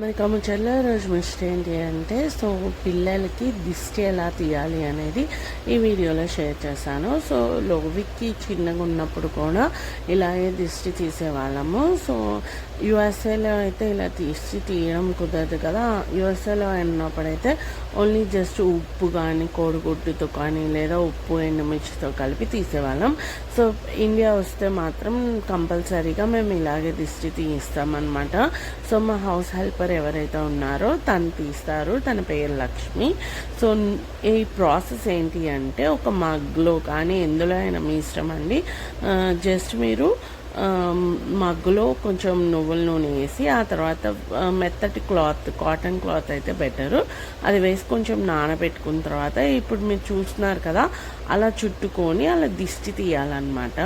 మరి ముచ్చట్లో రోజు ముచ్చట ఏంటి అంటే సో పిల్లలకి దిష్టి ఎలా తీయాలి అనేది ఈ వీడియోలో షేర్ చేశాను. సో లోవికి చిన్నగా ఉన్నప్పుడు కూడా ఇలాగే దిష్టి తీసేవాళ్ళము. సో యుఎస్ఏలో అయితే ఇలా దిష్టి తీయడం కుదరదు కదా. యుఎస్ఏలో ఉన్నప్పుడైతే ఓన్లీ జస్ట్ ఉప్పు కానీ కోడిగుడ్డుతో కానీ లేదా ఉప్పు ఎండుమిర్చితో కలిపి తీసేవాళ్ళం. సో ఇండియా వస్తే మాత్రం కంపల్సరీగా మేము ఇలాగే దిష్టి తీయిస్తామన్నమాట. సో మా హౌస్ హెల్పర్ ఎవరైతే ఉన్నారో తను తీస్తారు తన పేరు లక్ష్మి. సో ఈ ప్రాసెస్ ఏంటి అంటే ఒక మగ్లో కానీ ఎందులో అయినా మీ ఇష్టం అండి జస్ట్ మీరు మగ్గులో కొంచెం నువ్వుల నూనె వేసి ఆ తర్వాత మెత్తటి క్లాత్ కాటన్ క్లాత్ అయితే బెటరు. అది వేసి కొంచెం నానబెట్టుకున్న తర్వాత ఇప్పుడు మీరు చూస్తున్నారు కదా అలా చుట్టుకొని అలా దిష్టి తీయాలన్నమాట.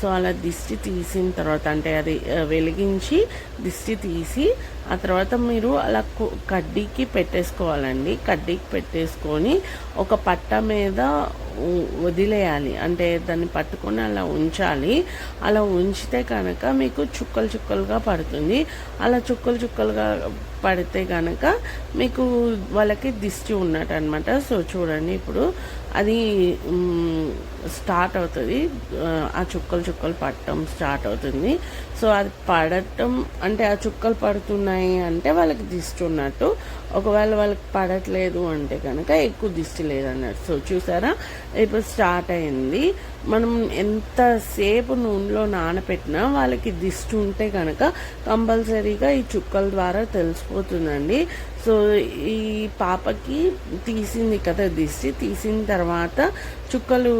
సో అలా దిష్టి తీసిన తర్వాత అంటే అది వెలిగించి దిష్టి తీసి ఆ తర్వాత మీరు అలా కడ్డీకి పెట్టేసుకోవాలండి. కడ్డీకి పెట్టేసుకొని ఒక పట్ట మీద వదిలేయాలి. అంటే దాన్ని పట్టుకొని అలా ఉంచాలి. అలా ఉంచితే కనుక మీకు చుక్కలు చుక్కలుగా పడుతుంది. అలా చుక్కలు చుక్కలుగా పడితే కనుక మీకు వాళ్ళకి దిష్టి ఉన్నట్టు అనమాట సో చూడండి ఇప్పుడు అది స్టార్ట్ అవుతుంది. ఆ, చుక్కలు చుక్కలు పడటం స్టార్ట్ అవుతుంది. సో అది పడటం అంటే ఆ చుక్కలు పడుతున్నాయి అంటే వాళ్ళకి దిష్టి ఉన్నట్టు. ఒకవేళ వాళ్ళకి పడట్లేదు అంటే కనుక ఎక్కువ దిష్టి లేదన్నట్టు సో చూసారా? ఇప్పుడు స్టార్ట్ అయింది. మనం ఎంతసేపు నూనెలో నానపెట్టినా వాళ్ళకి దిష్టి ఉంటే కనుక కంపల్సరీగా ఈ చుక్కల ద్వారా తెలిసిపోతుందండి. సో ఈ పాపకి తీసింది కదా దిష్టి. తీసిన తర్వాత చుక్కలు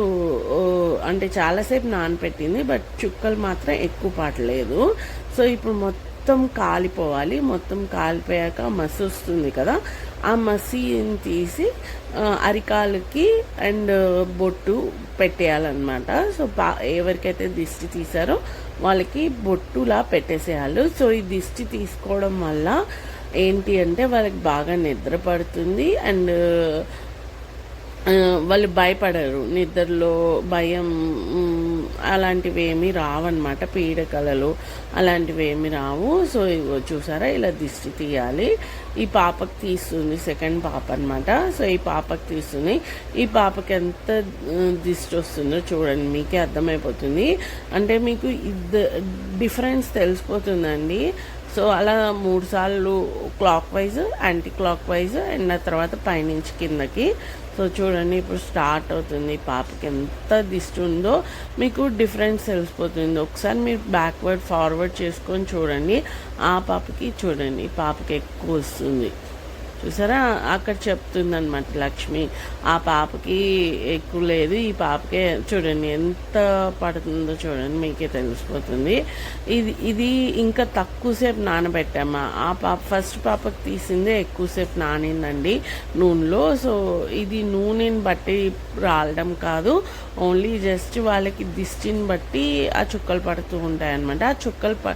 అంటే చాలాసేపు నానపెట్టింది బట్ చుక్కలు మాత్రం ఎక్కువ పడలేదు. సో ఇప్పుడు మొత్తం మొత్తం కాలిపోవాలి. మొత్తం కాలిపోయాక మసి వస్తుంది కదా. ఆ మసిని తీసి అరికాలకి అండ్ బొట్టు పెట్టేయాలన్నమాట. సో బా ఎవరికైతే దిష్టి తీసారో వాళ్ళకి బొట్టులా పెట్టేసేయాలి. సో ఈ దిష్టి తీసుకోవడం వల్ల ఏంటి అంటే వాళ్ళకి బాగా నిద్ర పడుతుంది. అండ్ వాళ్ళు భయపడరు. నిద్రలో భయం అలాంటివి ఏమీ రావన్నమాట. పీడకలలు అలాంటివి ఏమి రావు. సో ఇగో చూసారా? ఇలా దిష్టి తీయాలి. ఈ పాపకి తీస్తుంది సెకండ్ పాప అనమాట సో ఈ పాపకి తీస్తుంది ఈ పాపకి ఎంత దిష్టి వస్తుందో చూడండి. మీకే అర్థమైపోతుంది. అంటే మీకు ఇద్ద డిఫరెన్స్ తెలిసిపోతుందండి. సో అలా మూడు సార్లు clockwise anti clock wise and ఆ తర్వాత పైనుంచి కిందకి. సో చూడండి ఇప్పుడు స్టార్ట్ అవుతుంది. పాపకి ఎంత దిష్టి ఉందో మీకు డిఫరెన్స్ తెలిసిపోతుంది. ఒకసారి మీరు బ్యాక్వర్డ్ ఫార్వర్డ్ చేసుకొని చూడండి. ఆ పాపకి చూడండి పాపకి ఎక్కువ వస్తుంది. చూసారా? అక్కడ చెప్తుంది అనమాట లక్ష్మి ఆ పాపకి ఎక్కువ లేదు ఈ పాపకే చూడండి ఎంత పడుతుందో చూడండి మీకే తెలిసిపోతుంది. ఇది ఇది ఇంకా తక్కువసేపు నానబెట్టామా ఆ పాప ఫస్ట్ పాపకి తీసిందే ఎక్కువసేపు నానిందండి నూనెలో. సో ఇది నూనెని బట్టి రాలడం కాదు. ఓన్లీ జస్ట్ వాళ్ళకి దిష్టిని బట్టి ఆ చుక్కలు పడుతూ ఉంటాయన్నమాట. ఆ చుక్కలు ప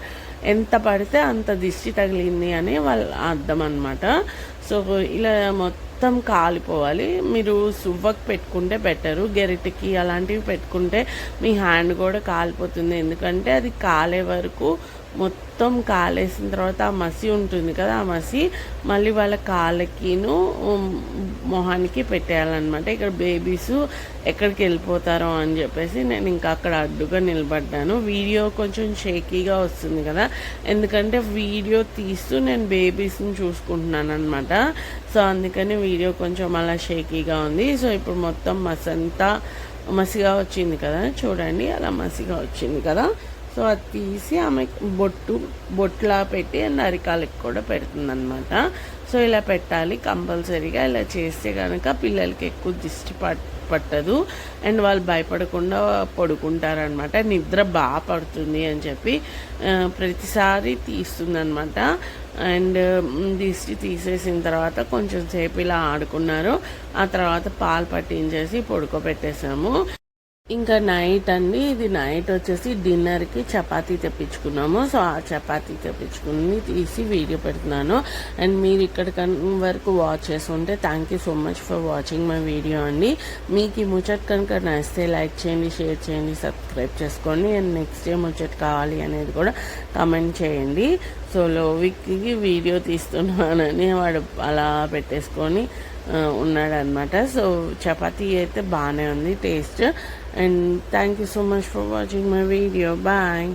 ఎంత పడితే అంత దిష్టి తగిలింది అని వాళ్ళ అర్థం అనమాట సో ఇలా మొత్తం కాలిపోవాలి. మీరు సువ్వకు పెట్టుకుంటే బెటరు గెరిటికి అలాంటివి పెట్టుకుంటే మీ హ్యాండ్ కూడా కాలిపోతుంది. ఎందుకంటే అది కాలే వరకు మొత్తం కాలేసిన తర్వాత ఆ మసి ఉంటుంది కదా ఆ మసి మళ్ళీ వాళ్ళ కాళ్ళకిను మొహానికి పెట్టేయాలన్నమాట. ఇక్కడ బేబీస్ ఎక్కడికి వెళ్ళిపోతారో అని చెప్పేసి నేను ఇంకా అక్కడ అడ్డుగా నిలబడ్డాను. వీడియో కొంచెం షేకీగా వస్తుంది కదా ఎందుకంటే వీడియో తీస్తూ నేను బేబీస్ని చూసుకుంటున్నాను అనమాట సో అందుకని వీడియో కొంచెం అలా షేకీగా ఉంది. సో ఇప్పుడు మొత్తం మసంతా మసిగా వచ్చింది కదా చూడండి అలా మసిగా వచ్చింది కదా. సో అది తీసి ఆమె బొట్టు బొట్లా పెట్టి అండ్ అరికాలకి కూడా పెడుతుందన్నమాట. సో ఇలా పెట్టాలి కంపల్సరీగా ఇలా చేస్తే కనుక పిల్లలకి ఎక్కువ దిష్టి పట్ పట్టదు. అండ్ వాళ్ళు భయపడకుండా పడుకుంటారనమాట నిద్ర బాగా పడుతుంది అని చెప్పి ప్రతిసారి తీస్తుందనమాట అండ్ దిష్టి తీసేసిన తర్వాత కొంచెం సేపు ఇలా ఆడుకున్నారు. ఆ తర్వాత పాలు పట్టించేసి పడుకోబెట్టేసాము. ఇంకా నైట్ అండి ఇది నైట్ వచ్చేసి డిన్నర్కి చపాతీ తెప్పించుకున్నాము. సో ఆ చపాతీ తెప్పించుకుని తీసి వీడియో పెడుతున్నాను. అండ్ మీరు ఇక్కడ వరకు వాచ్ చేస్తుంటే thank you so much for watching my video అండి. మీకు ఈ ముచ్చట కనుక నచ్చితే లైక్ చేయండి షేర్ చేయండి సబ్స్క్రైబ్ చేసుకోండి. అండ్ నెక్స్ట్ ఏ ముచ్చట కావాలి అనేది కూడా కమెంట్ చేయండి. సో విక్కి వీడియో తీస్తున్నానని వాడు అలా పెట్టేసుకొని ఉన్నాడనమాట సో చపాతీ అయితే బాగానే ఉంది taste. And thank you so much for watching my video. Bye.